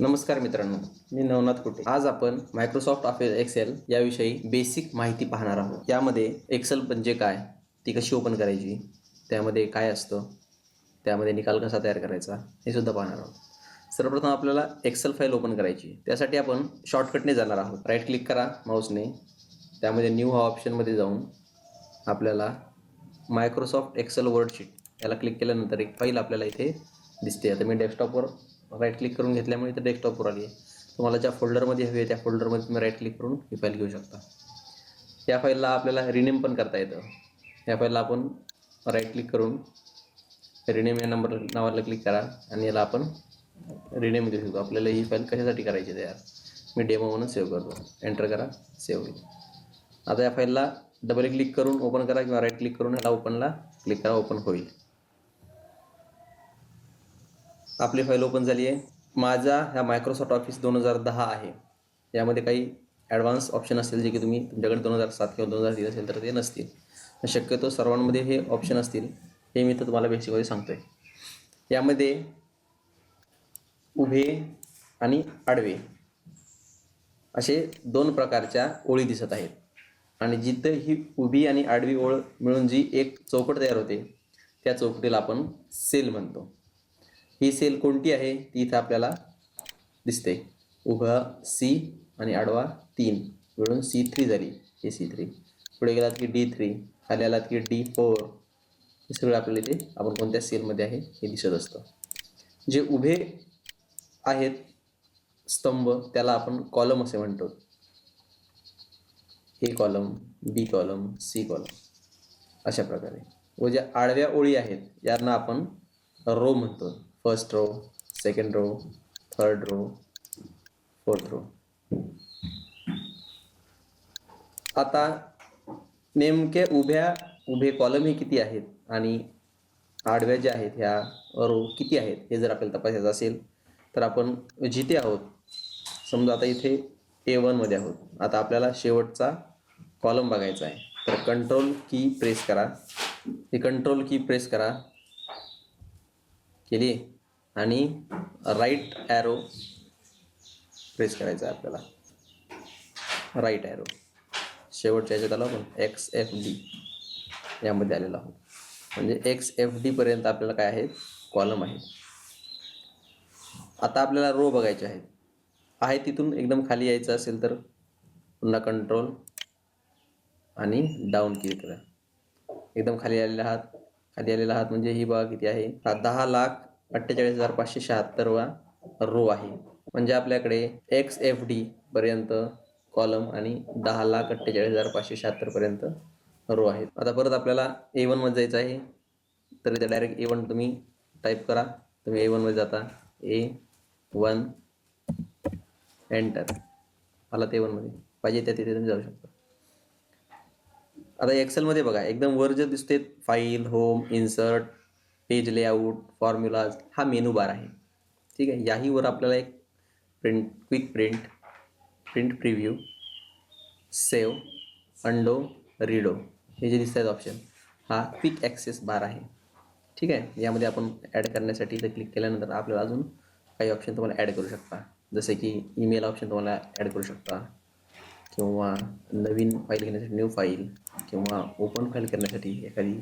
नमस्कार मित्रांनो मी नवनाथ कुटे. आज आपण मायक्रोसॉफ्ट ऑफिस एक्सेल याविषयी बेसिक माहिती पाहणार आहोत. यामध्ये एक्सेल म्हणजे काय ती कशी ओपन करायची त्यामध्ये काय असतं त्यामध्ये निकाल कसा तयार करायचा हे सुद्धा पाहणार आहोत. सर्वप्रथम आपल्याला एक्सेल फाईल ओपन करायची. त्यासाठी आपण शॉर्टकटने जाणार आहोत. राईट क्लिक करा माऊसने त्यामध्ये न्यू हा ऑप्शनमध्ये जाऊन आपल्याला मायक्रोसॉफ्ट एक्सेल वर्डशीट याला क्लिक केल्यानंतर एक फाईल आपल्याला इथे दिसते. आता मी डेस्कटॉपवर राईट क्लिक करून घेतल्यामुळे इथं डेस्कटॉपवर आली. आहे तुम्हाला ज्या फोल्डरमध्ये हवी आहे त्या फोल्डरमध्ये तुम्ही राईट क्लिक करून ही फाईल घेऊ शकता. या फाईलला आपल्याला रिनेम पण करता येतं. या फाईलला आपण राईट क्लिक करून रिनेम या नंबर नावाला क्लिक करा आणि याला आपण रिनेम देऊ शकतो. आपल्याला ही फाईल कशासाठी करायची तयार मी डेमो म्हणून सेव्ह करतो. एंटर करा सेव्ह होईल. आता या फाईलला डबल क्लिक करून ओपन करा किंवा राईट क्लिक करून याला ओपनला क्लिक करा ओपन होईल. आपली फाईल ओपन झाली आहे. माझा ह्या मायक्रोसॉफ्ट ऑफिस दोन हजार दहा आहे. यामध्ये काही ॲडव्हान्स ऑप्शन असतील जे की तुम्ही तुमच्याकडे दोन हजार सात किंवा दोन हजार तीन असेल तर ते नसतील. शक्यतो सर्वांमध्ये हे ऑप्शन असतील हे मी तर तुम्हाला बेसिकमध्ये सांगतो आहे यामध्ये उभे आणि आडवे असे दोन प्रकारच्या ओळी दिसत आहेत. आणि जिथं ही उभी आणि आडवी ओळ मिळून जी एक चौकट तयार होते त्या चौकटीला आपण सेल म्हणतो. ही सेल कोणती आहे? ती इथं आपल्याला दिसते. उभा सी आणि आडवा तीन. मिळून सी थ्री झाली. ए सी थ्री पुढे गेलात की डी थ्री खाली आलात की डी फोर हे सगळं आपल्याला इथे आपण कोणत्या सेलमध्ये आहे हे दिसत असतं. जे उभे आहेत स्तंभ त्याला आपण कॉलम असे म्हणतो. A column B column C column अशा प्रकारे. व ज्या आडव्या ओळी आहेत यांना आपण रो म्हणतो. First row, second row third row fourth row. आता नेमके उभ्या उभे कॉलम हे किती आहेत? आणि आडव्या ज्या आहेत ह्या रो किती आहेत? हे जर आपल्याला तपासायचं असेल तर आपण जिथे आहोत समजा आता इथे ए वनमध्ये आहोत. आता आपल्याला शेवटचा कॉलम बघायचा आहे. तर कंट्रोल की प्रेस करा. ही कंट्रोल की प्रेस करा. केली आणि राईट ॲरो प्रेस करायचा आहे आपल्याला. राईट ॲरो शेवटच्या याच्यात आलो आपण. एक्स एफ डी यामध्ये आलेलो आहोत. म्हणजे एक्स एफ डीपर्यंत आपल्याला काय आहे? कॉलम आहे. आता आपल्याला रो बघायचे आहेत. आहे तिथून एकदम खाली यायचं असेल तर पुन्हा कंट्रोल आणि डाऊन क्लिक करा. एकदम खाली आलेला आहात. खाली आलेला आहात म्हणजे ही बघा किती आहे? दहा लाख अठ्ठेचाळीस हजार पाचशे शहात्तरवा रो आहे. म्हणजे आपल्याकडे एक्स एफ डी पर्यंत कॉलम आणि दहा लाख अठ्ठेचाळीस हजार पाचशे शहात्तर पर्यंत रो आहेत आता परत आपल्याला ए वनमध्ये जायचं आहे. तर इथे डायरेक्ट ए वन तुम्ही टाईप करा. तुम्ही ए वनमध्ये जाता. ए वन एंटर आला ते वनमध्ये पाहिजे त्या तिथे तुम्ही जाऊ शकता. आता एक्सेलमध्ये बघा एकदम वर जे दिसते file home insert page layout formulas हा मेनू बार आहे. ठीक आहे? याहीवर आपल्याला एक print quick print print preview save undo redo हे जे दिसत आहेत ऑप्शन हा क्विक ॲक्सेस बार आहे. ठीक आहे? यामध्ये आपण ॲड करण्यासाठी इथं क्लिक केल्यानंतर आपल्याला अजून काही ऑप्शन तुम्हाला ॲड करू शकता. जसे की ईमेल ऑप्शन तुम्हाला ॲड करू शकता. किंवा नवीन फाईल घेण्यासाठी न्यू फाईल किंवा ओपन फाईल करण्यासाठी एखादी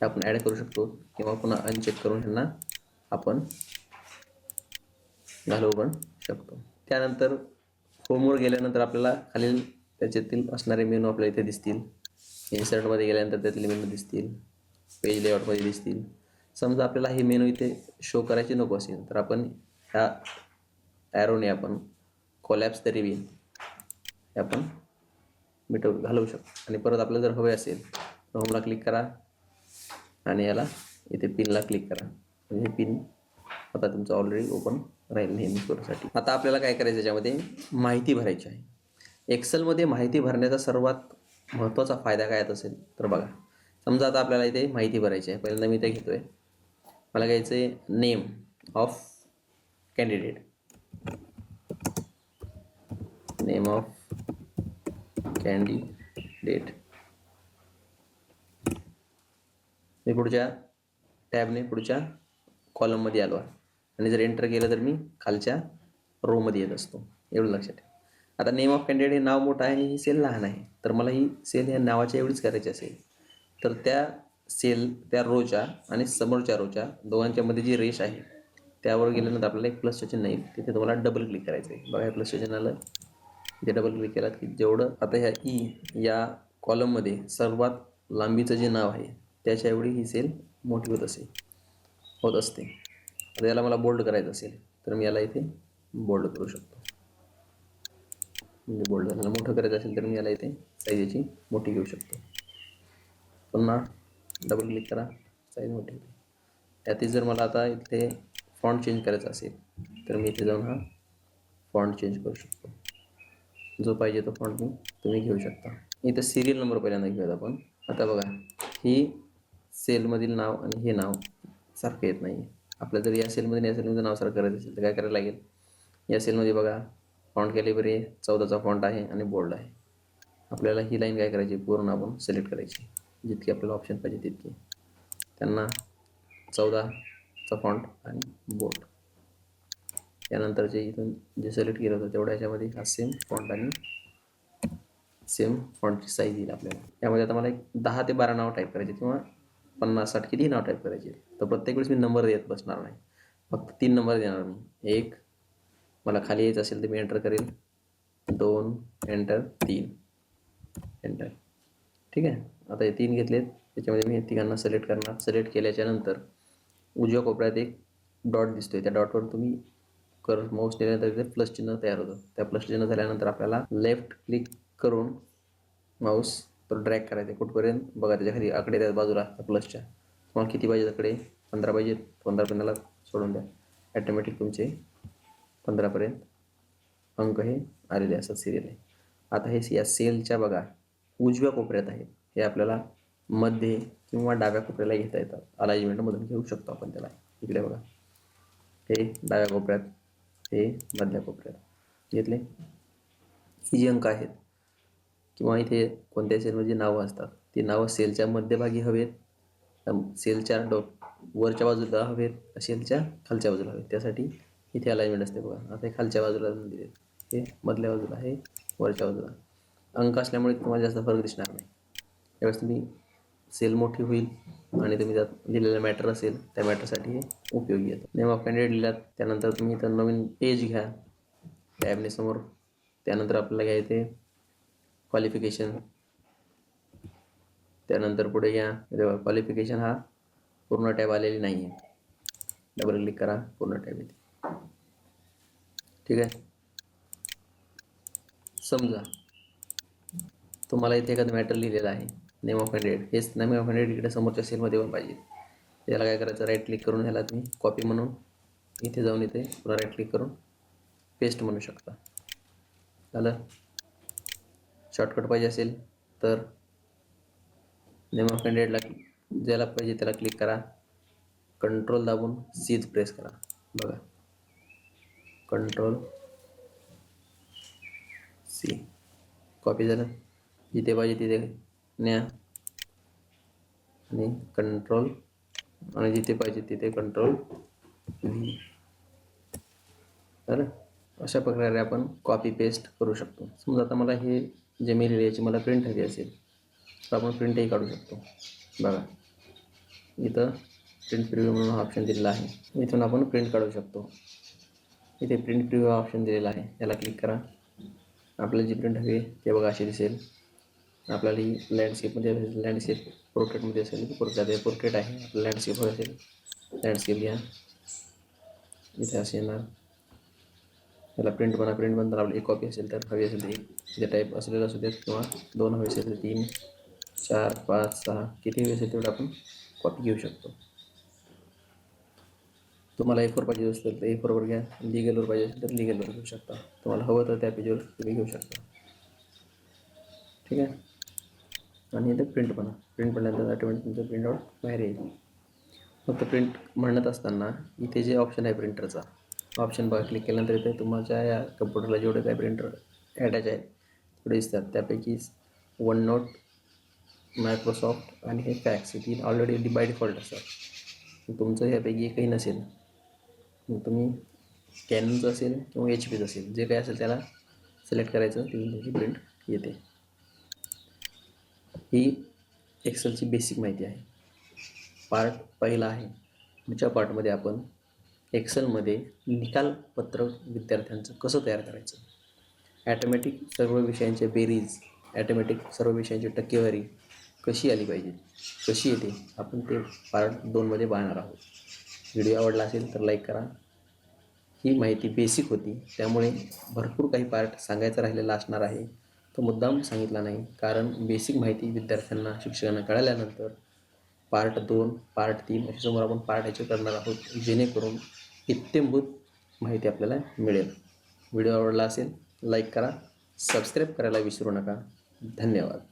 हे आपण ॲड करू शकतो. किंवा पुन्हा अनचेक करून ह्यांना आपण घालवू पण शकतो. त्यानंतर होमवर गेल्यानंतर आपल्याला खालील त्याच्यातील असणारे मेनू आपल्याला इथे दिसतील. इन्सर्टमध्ये गेल्यानंतर त्यातले मेनू दिसतील. पेज लेआउटमध्ये दिसतील. समजा आपल्याला हे मेनू इथे शो करायचे नको असेल तर आपण ह्या ॲरोने आपण कोलॅप्स तरी बी हे आपण मिटव घालवू शकतो. आणि परत आपल्याला जर हवे असेल तर होमला क्लिक करा. आणि याला इथे पिनला क्लिक करा. म्हणजे पिन आता तुमचं ऑलरेडी ओपन राहील नेहमी करूसाठी आता आपल्याला काय करायचं याच्यामध्ये? माहिती भरायची आहे. एक्सेलमध्ये माहिती भरण्याचा सर्वात महत्त्वाचा फायदा काय असेल? तर बघा. समजा आता आपल्याला इथे माहिती भरायची आहे. पहिल्यांदा मी इथे घेतो आहे मला घ्यायचं आहे name of candidate name of candidate मी पुढच्या टॅबने पुढच्या कॉलममध्ये आलो आहे. आणि जर एंटर केलं तर मी खालच्या रोमध्ये येत असतो. एवढं लक्षात ठेवा. आता नेम ऑफ कॅन्डिडेट हे नाव मोठं आहे ही सेल लहान आहे. तर मला ही सेल या नावाच्या एवढीच करायची असेल. तर त्या सेल त्या रोच्या आणि समोरच्या रोच्या दोघांच्या मध्ये जी रेष आहे त्यावर गेल्यानंतर आपल्याला एक प्लसचं चिन्ह येईल. तिथे तुम्हाला डबल क्लिक करायचं आहे. बघा हे प्लसचं चिन्ह आलं इथे डबल क्लिक केलात की जेवढं आता ह्या ई या कॉलममध्ये सर्वात लांबीचं जे नाव आहे त्याच्या एवढी ही सेल मोठी होत असेल होत असते. आता याला मला बोल्ड करायचं असेल तर मी याला इथे बोल्ड करू शकतो. म्हणजे बोल्ड झालं. मोठं करायचं असेल तर मी याला इथे साईज याची मोठी घेऊ शकतो. पुन्हा डबल क्लिक करा साईज मोठी होते. त्यातही जर मला आता इथे फॉन्ट चेंज करायचा असेल तर मी इथे जाऊन हा फॉन्ट चेंज करू शकतो. जो पाहिजे तो फॉन्ट मी तुम्ही घेऊ शकता. इथं सिरियल नंबर पहिल्यांदा घेऊयात आपण. आता बघा ही सेलमधील नाव आणि हे नाव सारखं येत नाही आपल्याला जर या सेलमध्ये या सेलमध्ये नाव सारखं करायचं असेल तर काय करायला लागेल? या सेलमध्ये बघा फॉन्ट कॅलिबरी चौदाचा फॉन्ट आहे आणि बोल्ड आहे. आपल्याला ही लाईन काय करायची? पूर्ण आपण सिलेक्ट करायची. जितकी आपल्याला ऑप्शन पाहिजे तितकी. त्यांना चौदाचा फॉन्ट आणि बोल्ड त्यानंतरचे इथून जे सिलेक्ट केलं होतं तेवढ्या ह्याच्यामध्ये हा सेम फॉन्ट आणि सेम फॉन्टची साईज येईल आपल्याला. त्यामध्ये आता मला एक दहा ते बारा नाव टाईप करायचे किंवा पन्नास साठ किती नाव टाईप करायचे. तर प्रत्येक वेळेस मी नंबर देत बसणार नाही. फक्त तीन नंबर देणार मी. एक मला खाली यायचं असेल तर मी एंटर करेल. दोन एंटर तीन. एंटर ठीक आहे? आता हे तीन घेतलेत. त्याच्यामध्ये मी तिघांना सिलेक्ट करणार. सिलेक्ट केल्याच्यानंतर उजव्या कोपऱ्यात एक डॉट दिसतोय. त्या डॉटवर तुम्ही कर माऊस नेल्यानंतर तिथे प्लस चिन्ह तयार होतं. त्या प्लस चिन्ह झाल्यानंतर आपल्याला लेफ्ट क्लिक करून माऊस तो ड्रॅग करायचा आहे कुठपर्यंत? बघा त्याच्याखाली आकडे त्या बाजूला प्लसच्या तुम्हाला किती पाहिजे आकडे? पंधरा पाहिजेत. पंधरा पंधराला सोडून द्या. ॲटोमॅटिक तुमचे पंधरापर्यंत अंक हे आलेले असतात सिरियल आहे आता हे या सेलच्या बघा उजव्या कोपऱ्यात आहे हे आपल्याला मध्ये किंवा डाव्या कोपऱ्याला घेता येतात. अलाइजमेंटमधून घेऊ शकतो आपण त्याला. इकडे बघा. हे डाव्या कोपऱ्यात हे मधल्या कोपऱ्यात. घेतले? ही जी अंक आहेत किंवा इथे कोणत्या सेलमध्ये नावं असतात ती नावं सेलच्या मध्यभागी हवेत सेलच्या डो वरच्या बाजूला हवेत सेलच्या खालच्या बाजूला हवेत. त्यासाठी इथे अलाइनमेंट असते बघा. आता हे खालच्या बाजूला दिले हे मधल्या बाजूला आहे वरच्या बाजूला. अंक असल्यामुळे तुम्हाला जास्त फरक दिसणार नाही. त्यावेळेस तुम्ही सेल मोठी होईल आणि तुम्ही त्यात लिहिलेलं मॅटर असेल त्या मॅटरसाठी हे उपयोगी येतं. नेम ऑफ कॅन्डिडेट लिहिलात त्यानंतर तुम्ही इथं नवीन पेज घ्या. टॅबने समोर. त्यानंतर आपल्याला घ्यायचे क्वालिफिकेशन त्यानंतर पुढे घ्या क्वालिफिकेशन हा पूर्ण टॅब आलेली नाही आहे डबल क्लिक करा पूर्ण टॅब येते. ठीक आहे? समजा तुम्हाला इथे एखादं मॅटर लिहिलेलं आहे. नेम ऑफ कॅन्डिडेट हेच नेम ऑफ कॅन्डिडेट इकडे समोरच्या सेलमध्ये पण पाहिजे. त्याला काय करायचं? राईट क्लिक करून ह्याला तुम्ही कॉपी म्हणून इथे जाऊन इथे पुन्हा राईट क्लिक करून पेस्ट म्हणू शकता. झालं? शॉर्टकट पाहिजे असेल तर नेम ऑफ़ कॅन्डिडेटला ज्याला पाहिजे त्याला क्लिक करा. कंट्रोल दाबून सीज प्रेस करा. बघा. कंट्रोल सी कॉपी झालं. जिथे पाहिजे तिथे न्या. कंट्रोल जिथे पाहिजे तिथे कंट्रोल व्ही अशा प्रकारे आपण कॉपी पेस्ट करू शकतो. समजा आता हे जे मी याची मला प्रिंट हवी असेल तर आपण प्रिंटही काढू शकतो. बघा. इथं प्रिंट प्रिव्ह्यू म्हणून हा ऑप्शन दिलेला आहे. इथून आपण प्रिंट काढू शकतो. इथे प्रिंट प्रिव्ह्यू हा ऑप्शन दिलेला आहे. याला क्लिक करा. आपल्याला जी प्रिंट हवी आहे ते बघा अशी दिसेल. आपल्याला ही लँडस्केपमध्ये म्हणजे असेल लँडस्केप पोर्ट्रेटमध्ये असेल तर पोर्ट्रेट पोर्ट्रेट आहे. आपलं लँडस्केप असेल लँडस्केप घ्या. इथे असे येणार. त्याला प्रिंट बनवा प्रिंट बनताना आपली एक कॉपी असेल तर हवी असेल तर एक जे टाईप असलेलं असू देत किंवा दोन हवे असेल तर तीन चार पाच सहा किती हवी असेल तेवढं आपण कॉपी घेऊ शकतो. तुम्हाला ए फोर पाहिजे असेल तर ए फोरवर घ्या. लिगलवर पाहिजे असेल तर लिगलवर घेऊ शकता. तुम्हाला हवं तर त्या पेजवर तुम्ही घेऊ शकता. ठीक आहे? आणि इथं प्रिंट बनवा प्रिंट म्हणल्यानंतर ऑटोमॅटिक तुमचं प्रिंटआउट बाहेर येईल. फक्त प्रिंट म्हणत असताना इथे जे ऑप्शन आहे प्रिंटरचा ऑप्शन बघा क्लिक केल्यानंतर इथे तुमच्या या कम्प्युटरला जेवढे काही प्रिंटर अटॅच आहेत तेवढे दिसतात. त्यापैकी वन नोट मायक्रोसॉफ्ट आणि हे फॅक्स हे तीन ऑलरेडी बाय डिफॉल्ट असतात. तुमचं ह्यापैकी एकही नसेल मग तुम्ही कॅननचं असेल किंवा एच पीचं असेल जे काही असेल त्याला सिलेक्ट करायचं तिथून तुमची प्रिंट येते. ही एक्सेलची बेसिक माहिती आहे. पार्ट पहिला आहे. पुढच्या पार्टमध्ये आपण एक्सेलमध्ये निकालपत्रक विद्यार्थ्यांचं कसं तयार करायचं? ॲटोमॅटिक सर्व विषयांचे बेरीज ॲटोमॅटिक सर्व विषयांची टक्केवारी कशी आली पाहिजे? कशी येते? आपण ते पार्ट दोनमध्ये पाहणार आहोत. व्हिडिओ आवडला असेल तर लाईक करा. ही माहिती बेसिक होती. त्यामुळे भरपूर काही पार्ट सांगायचा राहिलेला असणार आहे. तो मुद्दाम सांगितला नाही. कारण बेसिक माहिती विद्यार्थ्यांना शिक्षकांना कळाल्यानंतर पार्ट दोन पार्ट तीन असे समोर आपण पार्ट याचे करणार आहोत. जेणेकरून इत्यंभूत माहिती आपल्याला मिळेल. व्हिडिओ आवडला असेल लाईक करा सबस्क्राईब करायला विसरू नका. धन्यवाद.